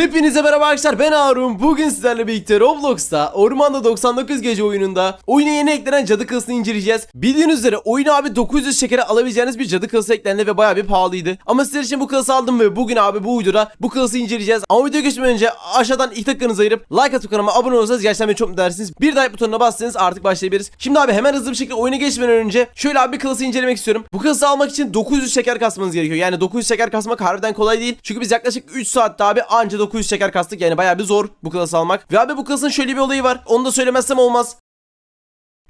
Hepinize merhaba arkadaşlar ben Harun. Bugün sizlerle birlikte Roblox'ta Ormanda 99 gece oyununda oyuna yeni eklenen cadı kılısını inceleyeceğiz. Bildiğiniz üzere oyun abi 900 şekere alabileceğiniz bir cadı kılısı eklendi ve bayağı bir pahalıydı. Ama sizler için bu kılısı aldım ve bugün abi bu videoda bu kılısı inceleyeceğiz. Ama video geçmeden önce aşağıdan ilk dakikanızı ayırıp like atıp kanalıma abone olursanız gerçekten beni çok mutlu edersiniz. Bir like butonuna bastığınız artık başlayabiliriz. Şimdi abi hemen hızlı bir şekilde oyuna geçmeden önce şöyle abi bir kılısı incelemek istiyorum. Bu kılısı almak için 900 şeker kasmanız gerekiyor. Yani 900 şeker kasmak harbiden kolay değil. Çünkü biz yaklaşık 3 saatte abi anca 900 şeker kastık. Yani bayağı bir zor bu klası almak. Ve abi bu klasın şöyle bir olayı var. Onu da söylemezsem olmaz.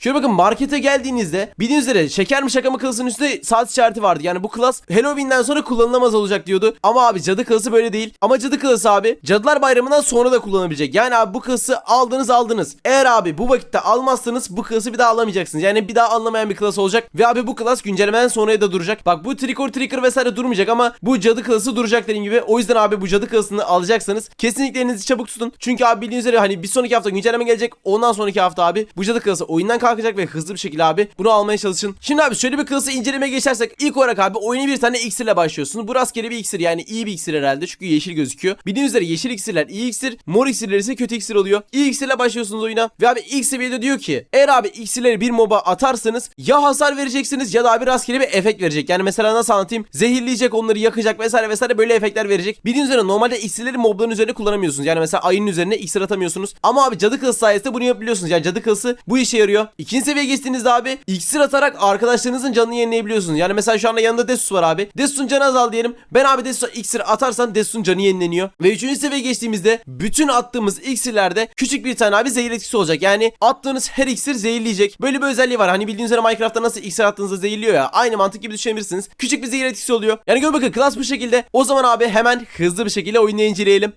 Şöyle bakın markete geldiğinizde bildiğiniz üzere şeker mi şaka mı klasının üstünde saat işareti vardı. Yani bu klas Halloween'den sonra kullanılamaz olacak diyordu. Ama abi cadı klası böyle değil. Ama cadı klası abi Cadılar Bayramı'ndan sonra da kullanabilecek. Yani abi bu klası aldınız aldınız. Eğer abi bu vakitte almazsanız bu klası bir daha alamayacaksınız. Yani bir daha anlamayan bir klas olacak. Ve abi bu klas güncellemeden sonraya da duracak. Bak bu trick or treaker vesaire durmayacak ama bu cadı klası duracak dediğim gibi. O yüzden abi bu cadı klasını alacaksanız kesinlikle elinizi çabuk tutun. Çünkü abi bildiğiniz üzere hani bir sonraki hafta güncelleme gelecek. Ondan sonraki hafta abi bu cadı klası oyundan kalkacak ve hızlı bir şekilde abi bunu almaya çalışın. Şimdi abi şöyle bir klası incelemeye geçersek ilk olarak abi oyuna bir tane iksirle başlıyorsunuz. Bu rastgele bir iksir yani iyi bir iksir herhalde çünkü yeşil gözüküyor. Bildiğiniz üzere yeşil iksirler iyi iksir, mor iksirler ise kötü iksir oluyor. İyi iksirle başlıyorsunuz oyuna ve abi ilk seviyede diyor ki eğer abi iksirleri bir moba atarsanız ya hasar vereceksiniz ya da abi rastgele bir efekt verecek. Yani mesela nasıl anlatayım? Zehirleyecek onları yakacak vesaire vesaire böyle efektler verecek. Bildiğiniz üzere normalde iksirleri mobların üzerine kullanamıyorsunuz. Yani mesela ayının üzerine iksir atamıyorsunuz. Ama abi cadı kılısı sayesinde bunu yapabiliyorsunuz. Yani cadı kılısı bu işe yarıyor. İkinci seviyeye geçtiğinizde abi iksir atarak arkadaşlarınızın canını yenileyebiliyorsunuz. Yani mesela şu anda yanında Desus var abi. Desus'un canı azal diyelim. Ben abi Desus'a iksir atarsan Desus'un canı yenileniyor. Ve üçüncü seviyeye geçtiğimizde bütün attığımız iksirlerde küçük bir tane abi zehir etkisi olacak. Yani attığınız her iksir zehirleyecek. Böyle bir özelliği var. Hani bildiğiniz üzere Minecraft'ta nasıl iksir attığınızda zehirliyor ya. Aynı mantık gibi düşünebilirsiniz. Küçük bir zehir etkisi oluyor. Yani gör bakın klas bu şekilde. O zaman abi hemen hızlı bir şekilde oyunu inceleyelim.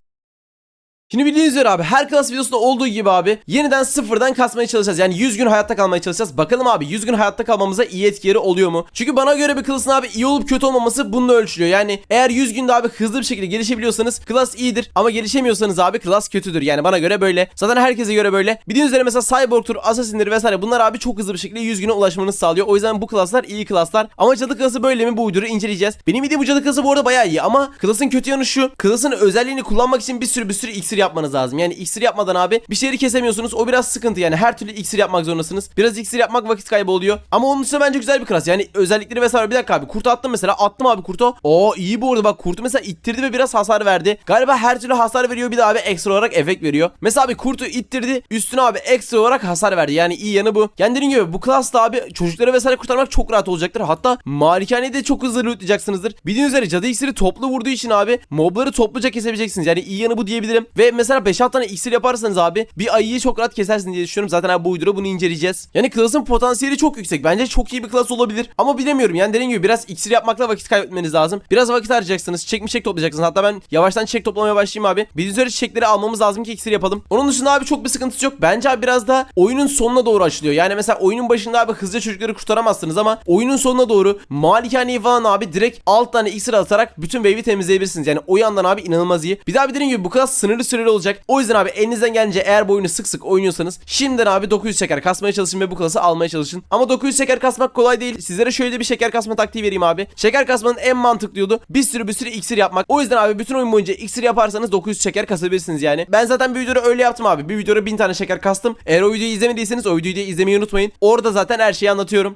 Şimdi bildiğiniz üzere abi her klas videosunda olduğu gibi abi yeniden sıfırdan kasmaya çalışacağız. Yani 100 gün hayatta kalmaya çalışacağız. Bakalım abi 100 gün hayatta kalmamıza iyi etkileri oluyor mu? Çünkü bana göre bir klasın abi iyi olup kötü olmaması bununla ölçülüyor. Yani eğer 100 günde abi hızlı bir şekilde gelişebiliyorsanız klas iyidir. Ama gelişemiyorsanız abi klas kötüdür. Yani bana göre böyle. Zaten herkese göre böyle. Bildiğiniz üzere mesela Cyborg'tur, Assassin'dir vesaire bunlar abi çok hızlı bir şekilde 100 güne ulaşmanızı sağlıyor. O yüzden bu klaslar iyi klaslar. Ama cadı klası böyle mi bu inceleyeceğiz. Benim bildiğim bu cadı klası bu arada bayağı iyi ama klasın kötü yanı şu. Klasın özelliğini kullanmak için bir sürü bir sürü iksir yapmanız lazım. Yani iksir yapmadan abi bir şeyleri kesemiyorsunuz. O biraz sıkıntı yani. Her türlü iksir yapmak zorundasınız. Biraz iksir yapmak vakit kaybı oluyor. Ama onun dışında bence güzel bir klas. Yani özellikleri vesaire. Bir dakika abi. Kurtu attım mesela. Attım abi kurtu. Oo iyi bu arada bak kurtu mesela ittirdi ve biraz hasar verdi. Galiba her türlü hasar veriyor bir de abi ekstra olarak efekt veriyor. Mesela abi kurtu ittirdi. Üstüne abi ekstra olarak hasar verdi. Yani iyi yanı bu. Yani dediğim gibi bu klasta abi çocukları vesaire kurtarmak çok rahat olacaktır. Hatta malikaneyi de çok hızlı lootlayacaksınızdır. Bildiğiniz üzere cadı iksiri toplu vurduğu için abi mobları topluca kesebileceksiniz. Yani iyi yanı bu diyebilirim. Ve mesela 5-6 tane iksir yaparsanız abi bir ayıyı çok rahat kesersiniz diye düşünüyorum. Zaten abi bu uydura bunu inceleyeceğiz. Yani klasın potansiyeli çok yüksek. Bence çok iyi bir klas olabilir. Ama bilemiyorum. Yani dediğim gibi biraz iksir yapmakla vakit kaybetmeniz lazım. Biraz vakit harcayacaksınız. Çiçek mi çiçek toplayacaksınız. Hatta ben yavaştan çiçek toplamaya başlayayım abi. Bildiğiniz üzere çiçekleri almamız lazım ki iksir yapalım. Onun dışında abi çok bir sıkıntısı yok. Bence abi biraz da oyunun sonuna doğru açılıyor. Yani mesela oyunun başında abi hızlıca çocukları kurtaramazsınız ama oyunun sonuna doğru malikaneyi falan abi direkt alt tane iksir atarak bütün wave'i temizleyebilirsiniz. Yani o yandan abi inanılmaz iyi. Bir daha bir dediğim gibi bu kadar sınırlı süreli olacak. O yüzden abi elinizden gelince eğer bu oyunu sık sık oynuyorsanız şimdiden abi 900 şeker kasmaya çalışın ve bu klası almaya çalışın. Ama 900 şeker kasmak kolay değil. Sizlere şöyle bir şeker kasma taktiği vereyim abi. Şeker kasmanın en mantıklı yolu bir sürü bir sürü iksir yapmak. O yüzden abi bütün oyun boyunca iksir yaparsanız 900 şeker kasabilirsiniz yani. Ben zaten bir videoda öyle yaptım abi. Bir videoda 1000 tane şeker kastım. Eğer o videoyu izlemediyseniz o videoyu da izlemeyi unutmayın. Orada zaten her şeyi anlatıyorum.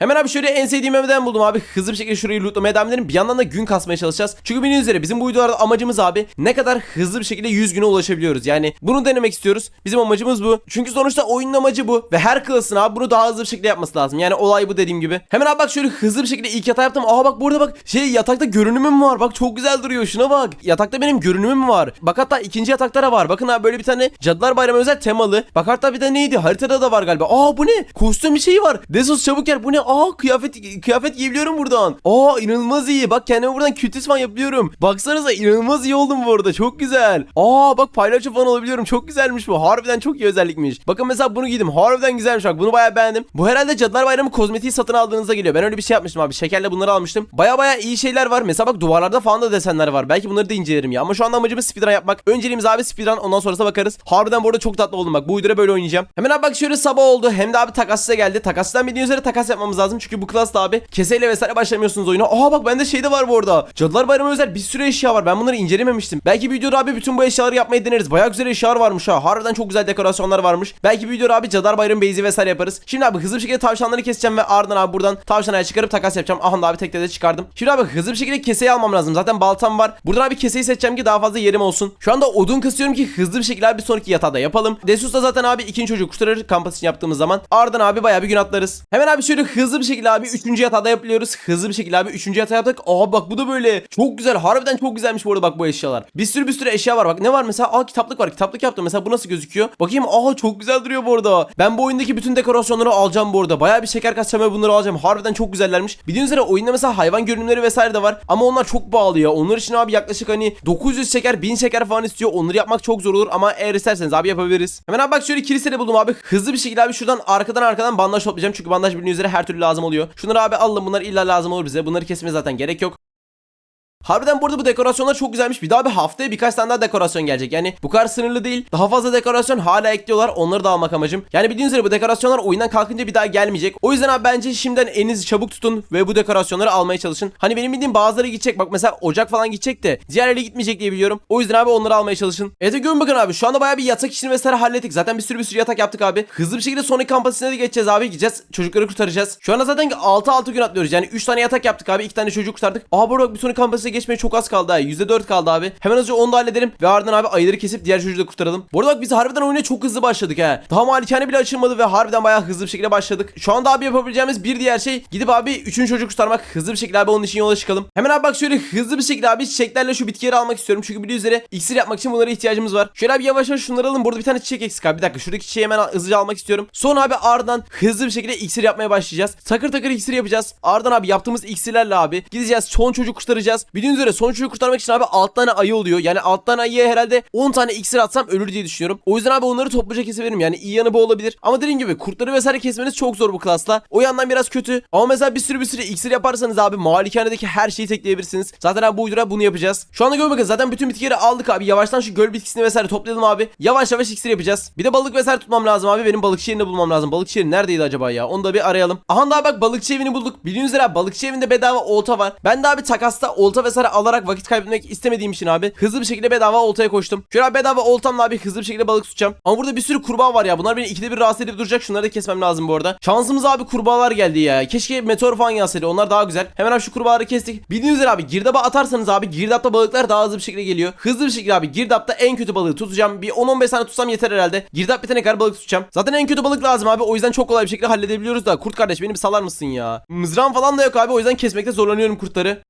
Hemen abi şöyle en sevdiğim evden buldum abi. Hızlı bir şekilde şurayı lootlamaya devam edelim. Bir yandan da gün kasmaya çalışacağız. Çünkü bildiğiniz üzere bizim bu videolarda amacımız abi ne kadar hızlı bir şekilde 100 güne ulaşabiliyoruz. Yani bunu denemek istiyoruz. Bizim amacımız bu. Çünkü sonuçta oyunun amacı bu. Ve her klasın abi bunu daha hızlı bir şekilde yapması lazım. Yani olay bu dediğim gibi. Hemen abi bak şöyle hızlı bir şekilde ilk yatağı yaptım. Aha bak burada bak şey yatakta görünümüm var. Bak çok güzel duruyor. Şuna bak. Yatakta benim görünümüm var. Bak hatta ikinci yatakta da var. Bakın abi böyle bir tane Cadılar Bayramı özel temalı. Bak hatta bir de neydi? Haritada da var galiba. Aa bu ne? Kostüm bir şey var. Desos çabuk gel. Bu ne? Aa kıyafet kıyafet giyebiliyorum buradan. Aa inanılmaz iyi. Bak kendime buradan kütüsman yapıyorum. Baksanıza inanılmaz iyi oldum bu arada. Çok güzel. Aa bak paylaşım falan olabiliyorum. Çok güzelmiş bu. Harbiden çok iyi özellikmiş. Bakın mesela bunu giydim. Harbiden güzelmiş bak. Bunu bayağı beğendim. Bu herhalde Cadılar Bayramı kozmetiği satın aldığınızda geliyor. Ben öyle bir şey yapmıştım abi. Şekerle bunları almıştım. Baya baya iyi şeyler var. Mesela bak duvarlarda falan da desenler var. Belki bunları da incelerim ya. Ama şu anda amacımız speedrun yapmak. Önceliğimiz abi speedrun. Ondan sonrasına bakarız. Harbiden bu arada çok tatlı oldum bak. Bu uydura böyle oynayacağım. Hemen abi bak şöyle sabah oldu. Hem de abi takas size geldi. Takasdan bildiğiniz üzere takas yapmamız lazım. Çünkü bu klasla abi keseyle vesaire başlamıyorsunuz oyuna. Aa bak bende şey de var bu arada. Cadılar Bayramı özel bir sürü eşya var. Ben bunları incelememiştim. Belki bir videoda abi bütün bu eşyaları yapmayı deneriz. Bayağı güzel eşyalar varmış ha. Harbiden çok güzel dekorasyonlar varmış. Belki bir videoda abi Cadılar Bayramı base'i vesaire yaparız. Şimdi abi hızlı bir şekilde tavşanları keseceğim ve ardından abi buradan tavşanaya çıkarıp takas yapacağım. Aha abi tekte de çıkardım. Şimdi abi hızlı bir şekilde keseyi almam lazım. Zaten baltam var. Buradan abi keseyi seçeceğim ki daha fazla yerim olsun. Şu anda odun kısıyorum ki hızlı bir şekilde abi bir sonraki yatağı da yapalım. Desus da zaten abi ikinci çocuğu kurtarır kampas için yaptığımız zaman. Ardından abi bayağı bir gün atlarız. Hemen abi şöyle hızlı bir şekilde abi üçüncü yatağı da yapıyoruz. Hızlı bir şekilde abi üçüncü yatağı yaptık. Aa bak bu da böyle çok güzel. Harbiden çok güzelmiş bu arada bak bu eşyalar. Bir sürü bir sürü eşya var bak. Ne var mesela? Aa kitaplık var. Kitaplık yaptım. Mesela bu nasıl gözüküyor? Bakayım. Aa çok güzel duruyor bu arada. Ben bu oyundaki bütün dekorasyonları alacağım bu arada. Bayağı bir şeker kasacağım ve bunları alacağım. Harbiden çok güzellermiş. Bildiğiniz üzere oyunda mesela hayvan görünümleri vesaire de var. Ama onlar çok pahalı ya. Onlar için abi yaklaşık hani 900 şeker 1000 şeker falan istiyor. Onları yapmak çok zor olur ama eğer isterseniz abi yapabiliriz. Hemen abi bak şöyle kilisede buldum abi. Hızlı bir şekilde abi şuradan arkadan arkadan bandaj toplayacağım. Çünkü bandaj bildiğiniz üzere her türlü lazım oluyor. Şunları abi alalım. Bunlar illa lazım olur bize. Bunları kesmeye zaten gerek yok. Harbiden burada bu dekorasyonlar çok güzelmiş. Bir daha bir haftaya birkaç tane daha dekorasyon gelecek. Yani bu kadar sınırlı değil. Daha fazla dekorasyon hala ekliyorlar. Onları da almak amacım. Yani bildiğiniz üzere bu dekorasyonlar oyundan kalkınca bir daha gelmeyecek. O yüzden abi bence şimdiden elinizi çabuk tutun ve bu dekorasyonları almaya çalışın. Hani benim bildiğim bazıları gidecek. Bak mesela Ocak falan gidecek de diğerleri gitmeyecek diye biliyorum. O yüzden abi onları almaya çalışın. Evet görün bakın abi. Şu anda bayağı bir yatak işini vesaire hallettik. Zaten bir sürü bir sürü yatak yaptık abi. Hızlı bir şekilde sonraki kampanyasına da geçeceğiz abi. Gideceğiz. Çocukları kurtaracağız. Şu anda zaten 6-6 gün atlıyoruz. Yani 3 tane yatak yaptık abi. 2 tane çocuk kurtardık. Aa bu bir sonraki kampanyasına geçmeye çok az kaldı ha. %4 kaldı abi. Hemen hızlıca onu da halledelim. Ve ardından abi ayıları kesip diğer çocuğu da kurtaralım. Bu arada bak biz harbiden oyuna çok hızlı başladık ha. Daha malikane bile açılmadı ve harbiden bayağı hızlı bir şekilde başladık. Şu anda abi yapabileceğimiz bir diğer şey gidip abi 3. çocuk kurtarmak. Hızlı bir şekilde abi onun için yola çıkalım. Hemen abi bak şöyle hızlı bir şekilde abi çiçeklerle şu bitkileri almak istiyorum. Çünkü bildiğiniz üzere iksir yapmak için bunlara ihtiyacımız var. Şöyle abi yavaş yavaş şunları alalım. Burada bir tane çiçek eksik abi. Bir dakika şuradaki çiçeği hemen hızlıca almak istiyorum. Sonra abi ardından hızlı bir şekilde iksir yapmaya başlayacağız. Takır takır iksir yapacağız. Ardından abi yaptığımız iksirlerle abi gideceğiz son çocuk kurtaracağız. Bildiğiniz üzere son çocuğu kurtarmak için abi 6 tane ayı oluyor. Yani alttan ayıya herhalde 10 tane iksir atsam ölür diye düşünüyorum. O yüzden abi onları topluca kesebilirim. Yani iyi yanı bu olabilir. Ama dediğim gibi kurtları vesaire kesmeniz çok zor bu klasla. O yandan biraz kötü. Ama mesela bir sürü bir sürü iksir yaparsanız abi malikanedeki her şeyi tekleyebilirsiniz. Zaten abi bu uydura bunu yapacağız. Şu anda gör bakın zaten bütün bitkileri aldık abi. Yavaştan şu göl bitkisini vesaire toplayalım abi. Yavaş yavaş iksir yapacağız. Bir de balık vesaire tutmam lazım abi. Benim balıkçı yerini bulmam lazım. Balıkçı yeri neredeydi acaba ya? Onu da bir arayalım. Aha da bak balıkçı evini bulduk. Biliyorsunuz abi balıkçı evinde bedava olta var. Ben de abi takasta olta vesaire alarak vakit kaybetmek istemediğim için abi hızlı bir şekilde bedava oltaya koştum. Şöyle bedava oltamla abi hızlı bir şekilde balık tutacağım. Ama burada bir sürü kurbağa var ya. Bunlar beni ikide bir rahatsız edip duracak. Şunları da kesmem lazım bu arada. Şansımıza abi kurbağalar geldi ya. Keşke meteor falan gelseydi. Onlar daha güzel. Hemen abi şu kurbağaları kestik. Bildiğiniz üzere abi girdaba atarsanız abi girdapta balıklar daha hızlı bir şekilde geliyor. Hızlı bir şekilde abi girdapta en kötü balığı tutacağım. Bir 10-15 tane tutsam yeter herhalde. Girdap bitene kadar balık tutacağım. Zaten en kötü balık lazım abi. O yüzden çok kolay bir şekilde halledebiliyoruz da. Kurt kardeş beni bir salar mısın ya? Mızrağım falan da yok abi. O yüzden kesmekte zorlanıyorum kurtları.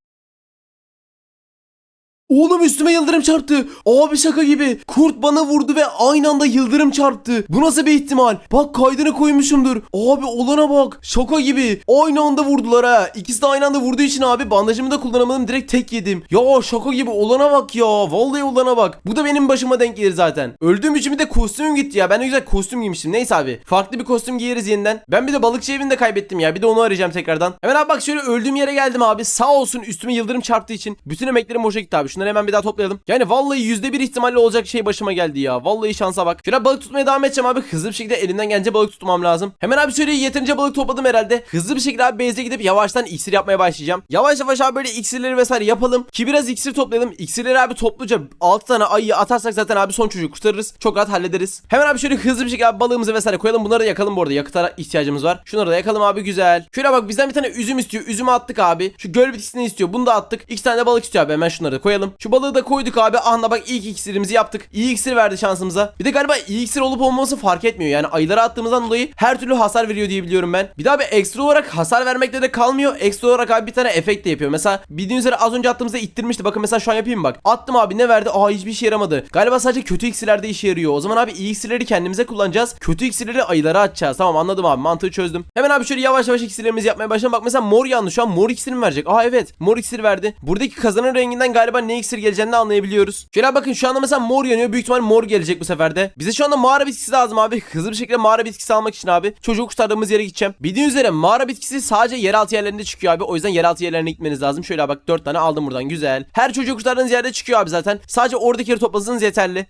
Oğlum üstüme yıldırım çarptı. Abi şaka gibi. Kurt bana vurdu ve aynı anda yıldırım çarptı. Bu nasıl bir ihtimal? Bak kaydını koymuşumdur. Abi olana bak. Şaka gibi. Aynı anda vurdular ha. İkisi de aynı anda vurduğu için abi bandajımı da kullanamadım. Direkt tek yedim. Ya şaka gibi olana bak ya. Vallahi olana bak. Bu da benim başıma denk gelir zaten. Öldüğüm için bir de kostümüm gitti ya. Ben ne güzel kostüm giymiştim. Neyse abi. Farklı bir kostüm giyeriz yeniden. Ben bir de balıkçı evini de kaybettim ya. Bir de onu arayacağım tekrardan. Hemen abi bak şöyle öldüğüm yere geldim abi. Sağ olsun üstüme yıldırım çarptığı için. Bütün emeklerim boşa gitti abi. Şunları hemen bir daha toplayalım. Yani vallahi yüzde bir ihtimalle olacak şey başıma geldi ya. Vallahi şansa bak. Şöyle balık tutmaya devam edeceğim abi. Hızlı bir şekilde elimden gelince balık tutmam lazım. Hemen abi şöyle yeterince balık topladım herhalde. Hızlı bir şekilde abi base'e gidip yavaştan iksir yapmaya başlayacağım. Yavaş yavaş abi böyle iksirleri vesaire yapalım. Ki biraz iksir toplayalım. İksirleri abi topluca 6 tane ayı atarsak zaten abi son çocuğu kurtarırız. Çok rahat hallederiz. Hemen abi şöyle hızlı bir şekilde abi balığımızı vesaire koyalım. Bunları da yakalım bu arada. Yakıta ihtiyacımız var. Şunları da yakalım abi güzel. Şöyle bak bizden bir tane üzüm istiyor. Üzümü attık abi. Şu göl bitkisini istiyor. Bunu da attık. İki tane de balık istiyor abi. Hemen şunları da koyalım. Şu balığı da koyduk abi. Ahanda bak ilk iksirimizi yaptık. İyi iksir verdi şansımıza. Bir de galiba iyi iksir olup olmaması fark etmiyor. Yani ayılara attığımızdan dolayı her türlü hasar veriyor diye biliyorum ben. Bir daha bir ekstra olarak hasar vermekle de kalmıyor. Ekstra olarak abi bir tane efekt de yapıyor. Mesela bildiğiniz üzere az önce attığımızda ittirmişti. Bakın mesela şu an yapayım bak. Attım abi ne verdi? Aa hiçbir işe yaramadı. Galiba sadece kötü iksirlerde işe yarıyor. O zaman abi iyi iksirleri kendimize kullanacağız. Kötü iksirleri ayılara atacağız. Tamam anladım abi mantığı çözdüm. Hemen abi şöyle yavaş yavaş iksirlerimizi yapmaya başlayalım. Bak mesela mor yandı şu an mor iksir verecek? Aa evet mor iksir verdi. Buradaki kazanan renginden galiba ne iksir geleceğini anlayabiliyoruz. Şöyle bakın şu anda mesela mor yanıyor. Büyük ihtimal mor gelecek bu sefer de. Bize şu anda mağara bitkisi lazım abi. Hızlı bir şekilde mağara bitkisi almak için abi. Çocuğu kurtardığımız yere gideceğim. Bildiğiniz üzere mağara bitkisi sadece yeraltı yerlerinde çıkıyor abi. O yüzden yeraltı yerlerine gitmeniz lazım. Şöyle bak 4 tane aldım buradan. Güzel. Her çocuğu kurtardığınız yerde çıkıyor abi zaten. Sadece oradakileri toplasanız yeterli.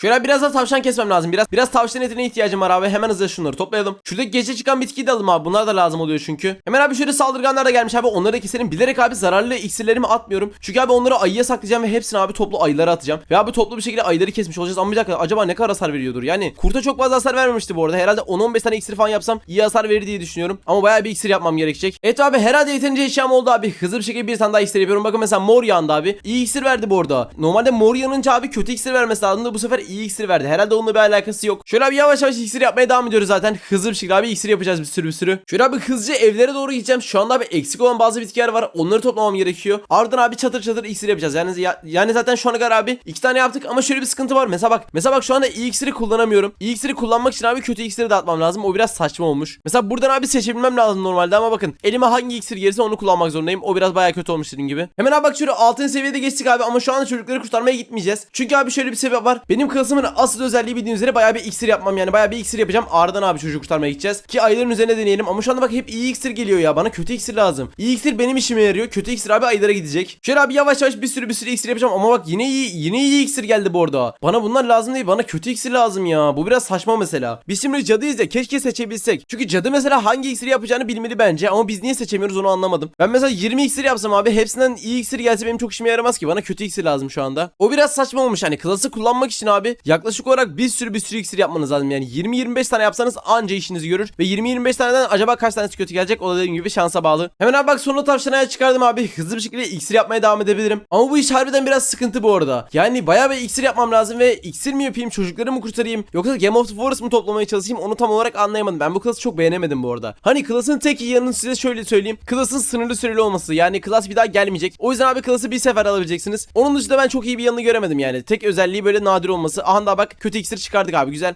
Şöyle biraz da tavşan kesmem lazım. Biraz biraz tavşan etine ihtiyacım var abi. Hemen hızlı şunları toplayalım. Şuradaki gece çıkan bitkiyi de alalım abi. Bunlar da lazım oluyor çünkü. Hemen abi şöyle saldırganlar da gelmiş abi. Onları da keselim. Bilerek abi zararlı iksirlerimi atmıyorum. Çünkü abi onları ayıya saklayacağım ve hepsini abi toplu ayılara atacağım. Ve abi toplu bir şekilde ayıları kesmiş olacağız. Ama bir dakika acaba ne kadar hasar veriyordur? Yani kurta çok fazla hasar vermemişti bu arada. Herhalde 10-15 tane iksir falan yapsam iyi hasar verir diye düşünüyorum. Ama bayağı bir iksir yapmam gerekecek. Evet abi herhalde yeterince eşyam oldu abi. Hızlı bir şekilde bir tane daha iksir yapıyorum. Bakın mesela mor yandı abi. İyi iksir verdi bu arada. Normalde mor yanınca abi kötü iksir vermesi lazımdı. Bu sefer iyi iksir verdi. Herhalde onunla bir alakası yok. Şöyle abi yavaş yavaş iksir yapmaya devam ediyoruz zaten. Hızlı bir şekilde abi iksir yapacağız bir sürü bir sürü. Şöyle abi hızlıca evlere doğru gideceğim. Şu anda abi eksik olan bazı bitkiler var. Onları toplamam gerekiyor. Ardından abi çatır çatır iksir yapacağız. Yani ya- yani zaten şu ana kadar abi iki tane yaptık ama şöyle bir sıkıntı var. Mesela bak mesela bak şu anda iyi iksiri kullanamıyorum. İyi iksiri kullanmak için abi kötü iksiri dağıtmam lazım. O biraz saçma olmuş. Mesela buradan abi seçebilmem lazım normalde ama bakın elime hangi iksir gelirse onu kullanmak zorundayım. O biraz bayağı kötü olmuş dediğim gibi. Hemen abi bak şöyle altın seviyede geçtik abi ama şu anda çocukları kurtarmaya gitmeyeceğiz. Çünkü abi şöyle bir sebep var. Benim klasımın asıl özelliği bildiğiniz üzere bayağı bir iksir yapmam yani bayağı bir iksir yapacağım. Ardından abi çocuğu kurtarmaya gideceğiz. Ki ayıların üzerine deneyelim ama şu anda bak hep iyi iksir geliyor ya. Bana kötü iksir lazım. İyi iksir benim işime yarıyor. Kötü iksir abi ayılara gidecek. Şöyle abi yavaş yavaş bir sürü bir sürü iksir yapacağım ama bak yine iyi yine iyi iksir geldi bu arada. Bana bunlar lazım değil. Bana kötü iksir lazım ya. Bu biraz saçma mesela. Biz şimdi cadıyız ya keşke seçebilsek. Çünkü cadı mesela hangi iksiri yapacağını bilmeli bence ama biz niye seçemiyoruz onu anlamadım. Ben mesela 20 iksir yapsam abi hepsinden iyi iksir gelse benim çok işime yaramaz ki. Bana kötü iksir lazım şu anda. O biraz saçma olmuş hani klası kullanmak için abi yaklaşık olarak bir sürü bir sürü iksir yapmanız lazım. Yani 20-25 tane yapsanız anca işinizi görür. Ve 20-25 taneden acaba kaç tanesi kötü gelecek o da dediğim gibi şansa bağlı. Hemen abi bak sonunda tavşanaya çıkardım abi. Hızlı bir şekilde iksir yapmaya devam edebilirim. Ama bu iş harbiden biraz sıkıntı bu arada. Yani bayağı bir iksir yapmam lazım ve iksir mi yapayım çocukları mı kurtarayım yoksa Game of the Forest mı toplamaya çalışayım onu tam olarak anlayamadım. Ben bu klası çok beğenemedim bu arada. Hani klasın tek iyi yanını size şöyle söyleyeyim. Klasın sınırlı süreli olması. Yani klas bir daha gelmeyecek. O yüzden abi klası bir sefer alabileceksiniz. Onun dışında ben çok iyi bir yanını göremedim yani. Tek özelliği böyle nadir olması. Aha da bak kötü iksir çıkardık abi güzel.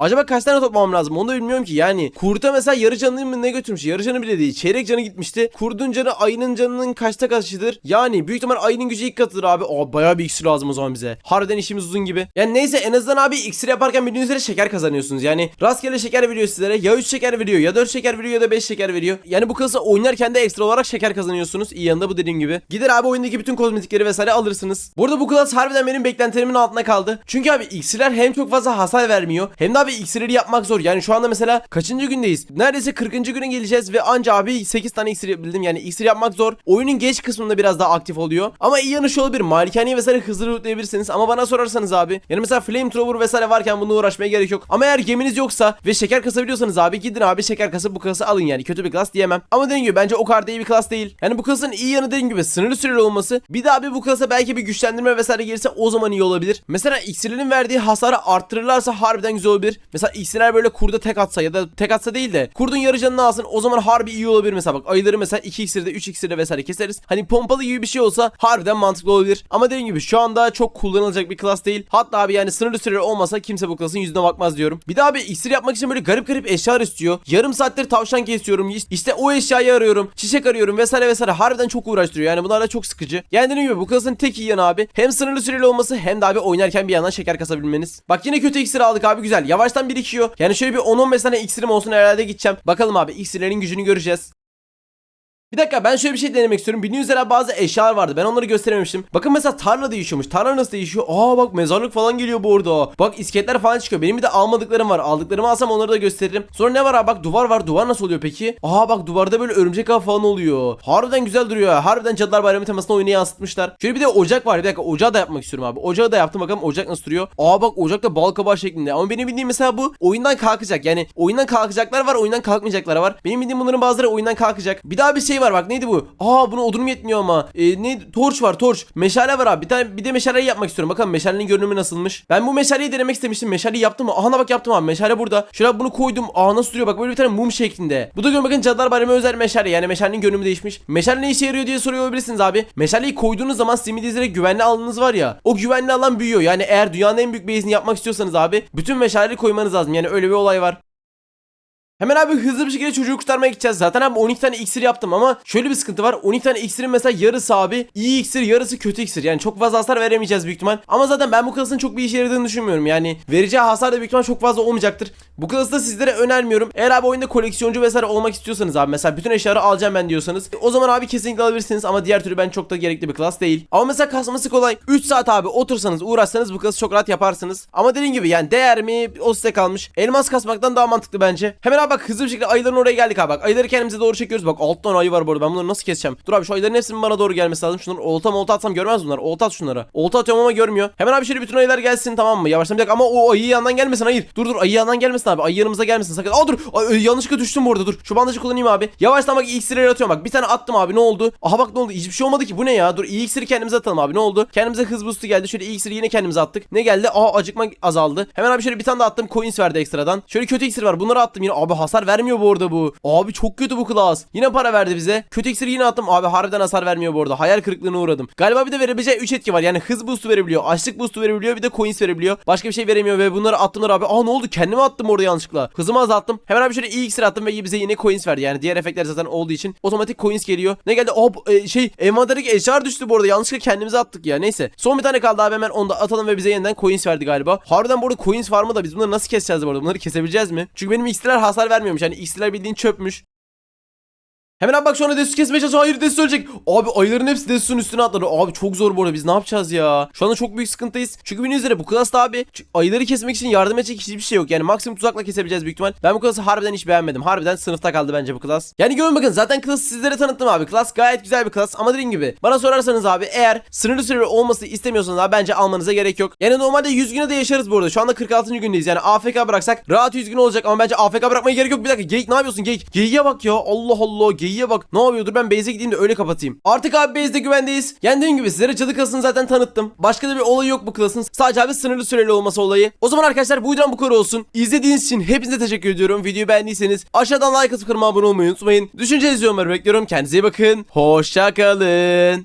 Acaba kaç tane toplamam lazım? Onu da bilmiyorum ki. Yani kurta mesela yarı canını mı ne götürmüş? Yarı canı bile değil. Çeyrek canı gitmişti. Kurdun canı ayının canının kaçta kaçıdır yani büyük ihtimal ayının gücü ilk katıdır abi. Aa, bayağı bir iksir lazım o zaman bize. Harbiden işimiz uzun gibi. Yani neyse en azından abi iksir yaparken bildiğiniz üzere şeker kazanıyorsunuz. Yani rastgele şeker veriyor sizlere. Ya 3 şeker veriyor ya 4 şeker veriyor ya da 5 şeker veriyor. Yani bu klası oynarken de ekstra olarak şeker kazanıyorsunuz. İyi yanında bu dediğim gibi. Gider abi oyundaki bütün kozmetikleri vesaire alırsınız. Burada bu klas harbiden benim beklentilerimin altında kaldı. Çünkü abi iksirler hem çok fazla hasar vermiyor hem de abi iksirleri yapmak zor. Yani şu anda mesela kaçıncı gündeyiz? Neredeyse 40. güne geleceğiz ve anca abi 8 tane iksir yapabildim. Yani iksir yapmak zor. Oyunun geç kısmında biraz daha aktif oluyor. Ama iyi yanı şu olabilir. Malikaneyi vesaire hızlı lootlayabilirsiniz. Ama bana sorarsanız abi. Yani mesela flamethrower vesaire varken bununla uğraşmaya gerek yok. Ama eğer geminiz yoksa ve şeker kasabiliyorsanız abi gidin abi şeker kasıp bu klası alın yani. Kötü bir klas diyemem. Ama dediğim gibi bence o kadar da iyi bir klas değil. Yani bu klasın iyi yanı dediğim gibi sınırlı süreli olması. Bir de abi bu klasa belki bir güçlendirme vesaire gelirse o zaman iyi olabilir. Mesela iksirlerin verdiği hasarı arttırırlarsa harbiden güzel olabilir. Mesela iksirler böyle kurda tek atsa ya da tek atsa değil de kurdun yarı canını alsın o zaman harbi iyi olabilir mesela bak ayıları mesela 2 iksirde 3 iksirde vesaire keseriz. Hani pompalı gibi bir şey olsa harbiden mantıklı olabilir. Ama dediğim gibi şu anda çok kullanılacak bir klas değil. Hatta abi yani sınırlı süreli olmasa kimse bu klasın yüzüne bakmaz diyorum. Bir daha abi iksir yapmak için böyle garip garip eşyalar istiyor. Yarım saattir tavşan kesiyorum. İşte o eşyayı arıyorum. Çiçek arıyorum vesaire vesaire. Harbiden çok uğraştırıyor. Yani bunlar da çok sıkıcı. Yani dediğim gibi bu klasın tek iyi yanı abi. Hem sınırlı süreli olması hem de abi oynarken bir yandan şeker kasabilmeniz. Bak yine kötü iksir aldık abi güzel. Yavaştan birikiyor. Yani şöyle bir 10-15 tane iksirim olsun herhalde gideceğim. Bakalım abi iksirlerin gücünü göreceğiz. Bir dakika ben şöyle bir şey denemek istiyorum. Bildiğiniz üzere bazı eşyalar vardı. Ben onları gösterememiştim. Bakın mesela tarla değişiyormuş. Tarla nasıl değişiyor? Aa bak mezarlık falan geliyor bu arada. Bak iskeletler falan çıkıyor. Benim bir de almadıklarım var. Aldıklarımı alsam onları da gösteririm. Sonra ne var abi? Bak duvar var. Duvar nasıl oluyor peki? Aa bak duvarda böyle örümcek ağ falan oluyor. Harbiden güzel duruyor. Harbiden Cadılar Bayramı temasını oyuna yansıtmışlar. Şöyle bir de ocak var. Bir dakika ocağı da yapmak istiyorum abi. Ocağı da yaptım. Bakalım ocak nasıl duruyor. Aa bak ocak da bal kabağı şeklinde. Ama benim bildiğim mesela bu oyundan kalkacak. Yani oyundan kalkacaklar var. Oyundan kalkmayacaklar var. Benim bildiğim bunların bazıları oyundan kalkacak. Bir daha bir şey var bak neydi bu? Aa buna odunum yetmiyor ama. E, ne torç var torç. Meşale var abi. Bir tane bir de meşaleyi yapmak istiyorum. Bakalım meşalenin görünümü nasılmış. Ben bu meşaleyi denemek istemiştim. Meşaleyi yaptım mı? Aha bak yaptım abi. Meşale burada. Şöyle bunu koydum. Aa nasıl duruyor? Bak böyle bir tane mum şeklinde. Bu da görün bakın Cadılar Bayramı özel meşale. Yani meşalenin görünümü değişmiş. Meşale ne işe yarıyor diye soruyor olabilirsiniz abi. Meşaleyi koyduğunuz zaman simidizlere güvenli alanınız var ya. O güvenli alan büyüyor. Yani eğer dünyanın en büyük base'ini yapmak istiyorsanız abi bütün meşaleleri koymanız lazım. Yani öyle bir olay var. Hemen abi hızlı bir şekilde çocuğu kurtarmaya gideceğiz. Zaten abi 12 tane iksir yaptım ama şöyle bir sıkıntı var. 12 tane iksirin mesela yarısı abi iyi iksir yarısı kötü iksir. Yani çok fazla hasar veremeyeceğiz büyük ihtimal. Ama zaten ben bu klasın çok bir işe yaradığını düşünmüyorum. Yani vereceği hasar da büyük ihtimal çok fazla olmayacaktır. Bu klası da sizlere önermiyorum. Eğer abi oyunda koleksiyoncu vesaire olmak istiyorsanız abi mesela bütün eşyaları alacağım ben diyorsanız o zaman abi kesinlikle alabilirsiniz ama diğer türlü ben çok da gerekli bir klas değil. Ama mesela kasması kolay. 3 saat abi otursanız uğraşsanız bu klası çok rahat yaparsınız. Ama dediğim gibi yani değer mi o size kalmış. Elmas kasmaktan daha mantıklı bence. Hemen abi bak hızlı bir şekilde ayıların oraya geldik abi bak. Ayıları kendimize doğru çekiyoruz bak. 6 tane ayı var bu arada ben bunları nasıl keseceğim? Dur abi şu ayıların hepsinin bana doğru gelmesi lazım. Şunları olta molta atsam görmez bunlar. Olta at şunlara. Olta atıyorum ama görmüyor. Hemen abi şöyle bütün ayılar gelsin tamam mı? Yavaştan bir dakika ama o ayı yandan gelmesin hayır. Dur dur ayı yandan gelmesin abi. Ayı yanımıza gelmesin sakın. Aa dur. Ay, yanlışlıkla düştüm bu arada dur. Şu bandajı kullanayım abi. Yavaştan bak iksirleri atıyorum bak. Bir tane attım abi ne oldu? Aha bak ne oldu? Hiçbir şey olmadı ki. Bu ne ya? Dur iyi iksiri kendimize atalım abi. Ne oldu? Kendimize hız boost'u geldi. Şöyle iyi iksiri yine kendimize attık. Ne geldi? Aa acıkma azaldı. Hemen abi şöyle bir tane daha attım. Coins verdi ekstradan. Şöyle kötü iksir var. Bunları attım yine. Abi hasar vermiyor bu arada bu. Abi çok kötü bu class. Yine para verdi bize. Kötü iksiri yine attım. Abi harbiden hasar vermiyor bu arada. Hayal kırıklığına uğradım. Galiba bir de verebileceği 3 etki var. Yani hız boost'u verebiliyor. Açlık boost'u verebiliyor. Bir de coins verebiliyor. Başka bir şey veremiyor ve bunları attımlar abi. Aa ne oldu? Kendime attım orada yanlışlıkla. Hızımı azalttım. Hemen abi şöyle iyi iksir attım ve bize yine coins verdi. Yani diğer efektler zaten olduğu için otomatik coins geliyor. Ne geldi? Hop e, şey envanterdeki eşyalar düştü bu arada. Yanlışlıkla kendimize attık ya. Neyse. Son bir tane kaldı abi hemen onu da atalım ve bize yeniden coins verdi galiba. Harbiden bu arada coins var mı da biz bunları nasıl keseceğiz bu arada? Bunları kesebileceğiz mi? Çünkü benim iksirler hasar vermiyormuş. Yani iksirler bildiğin çöpmüş. Hemen abi bak şu anda Desus kesmeye çalışıyor. Hayır Desus ölecek. Abi ayıların hepsi Desus'un üstüne atladı. Abi çok zor bu arada biz ne yapacağız ya? Şu anda çok büyük sıkıntıyız. Çünkü bildiğiniz üzere bu klasta abi ayıları kesmek için yardım edecek hiçbir şey yok. Yani maksimum tuzakla kesebileceğiz büyük ihtimal. Ben bu klası harbiden hiç beğenmedim. Harbiden sınıfta kaldı bence bu klas. Yani görün bakın zaten klası sizlere tanıttım abi. Klas gayet güzel bir klas ama dediğim gibi bana sorarsanız abi eğer sınırlı süreli olması istemiyorsanız abi bence almanıza gerek yok. Yani normalde 100 güne de yaşarız bu arada. Şu anda 46. gündeyiz. Yani AFK bıraksak rahat 100 gün olacak ama bence AFK bırakmaya gerek yok. Bir dakika geyik ne yapıyorsun geyik? Geyiğe bak ya. Allah Allah geyiğe bak. Ne yapıyordur ben base'e gideyim de öyle kapatayım. Artık abi base'de güvendeyiz. Yani dediğim gibi sizlere cadı klasını zaten tanıttım. Başka da bir olayı yok bu klasın. Sadece abi sınırlı süreli olması olayı. O zaman arkadaşlar bu videodan bu kadar olsun. İzlediğiniz için hepinize teşekkür ediyorum. Videoyu beğendiyseniz aşağıdan like atıp kanalıma abone olmayı unutmayın. Düşünce yorumları bekliyorum. Kendinize iyi bakın. Hoşça kalın.